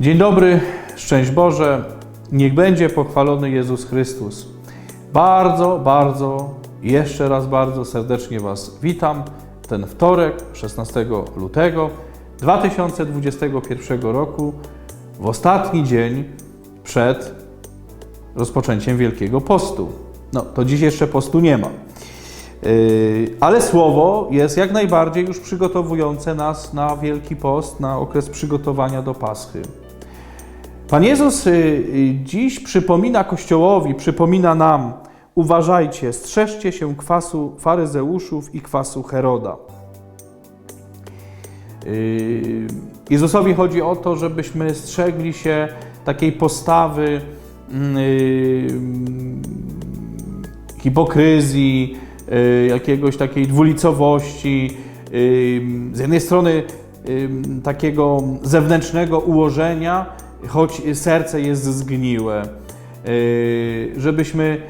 Dzień dobry, szczęść Boże, niech będzie pochwalony Jezus Chrystus. Bardzo, bardzo, jeszcze raz bardzo serdecznie Was witam. Ten wtorek, 16 lutego 2021 roku, w ostatni dzień przed rozpoczęciem Wielkiego Postu. No, to dziś jeszcze postu nie ma. Yy, Ale słowo jest jak najbardziej już przygotowujące nas na Wielki Post, na okres przygotowania do Paschy. Pan Jezus y, y, dziś przypomina Kościołowi, przypomina nam, uważajcie, strzeżcie się kwasu faryzeuszów i kwasu Heroda. Y, Jezusowi chodzi o to, żebyśmy strzegli się takiej postawy mm, y, hipokryzji, jakiegoś takiej dwulicowości, z jednej strony takiego zewnętrznego ułożenia, choć serce jest zgniłe, y, żebyśmy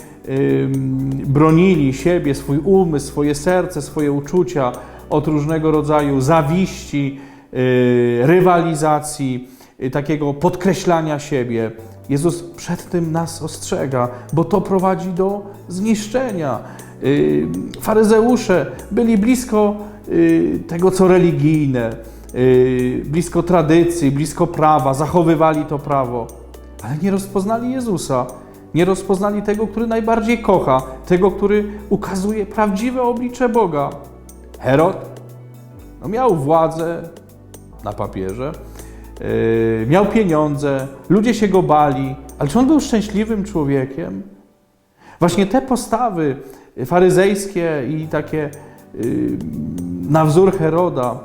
bronili siebie, swój umysł, swoje serce, swoje uczucia od różnego rodzaju zawiści, y, rywalizacji, y, takiego podkreślania siebie. Jezus przed tym nas ostrzega, bo to prowadzi do zniszczenia. Faryzeusze byli blisko tego, co religijne, blisko tradycji, blisko prawa, zachowywali to prawo, ale nie rozpoznali Jezusa. Nie rozpoznali tego, który najbardziej kocha, tego, który ukazuje prawdziwe oblicze Boga. Herod no miał władzę na papierze, yy, miał pieniądze, ludzie się go bali, ale czy on był szczęśliwym człowiekiem? Właśnie te postawy faryzejskie i takie yy, na wzór Heroda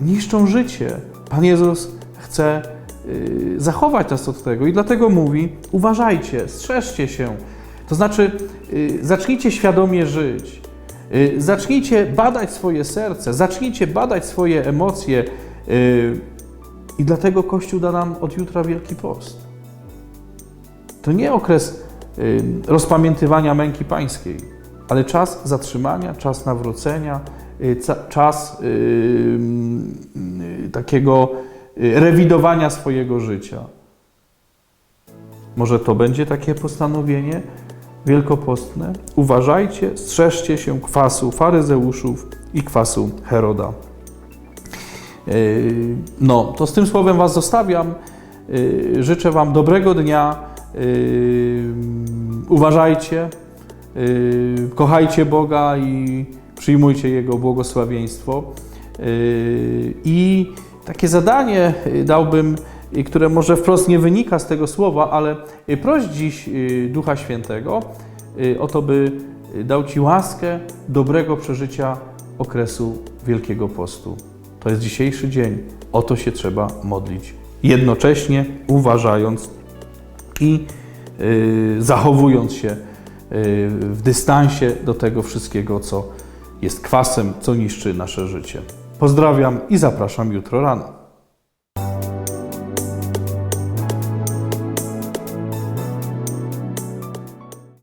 niszczą życie. Pan Jezus chce yy, zachować nas od tego i dlatego mówi: uważajcie, strzeżcie się. To znaczy, yy, zacznijcie świadomie żyć. Zacznijcie badać swoje serce, zacznijcie badać swoje emocje. I dlatego Kościół da nam od jutra Wielki Post. To nie okres rozpamiętywania męki pańskiej, ale czas zatrzymania, czas nawrócenia, czas yy, yy, takiego rewidowania swojego życia. Może to będzie takie postanowienie wielkopostne? Uważajcie, strzeżcie się kwasu faryzeuszów i kwasu Heroda. No, to z tym słowem Was zostawiam. Życzę Wam dobrego dnia. Uważajcie, kochajcie Boga i przyjmujcie Jego błogosławieństwo. Yy, I takie zadanie yy, dałbym, yy, które może wprost nie wynika z tego słowa, ale proś dziś Ducha Świętego o to, by dał Ci łaskę dobrego przeżycia okresu Wielkiego Postu. To jest dzisiejszy dzień. O to się trzeba modlić. Jednocześnie uważając i zachowując się w dystansie do tego wszystkiego, co jest kwasem, co niszczy nasze życie. Pozdrawiam i zapraszam jutro rano.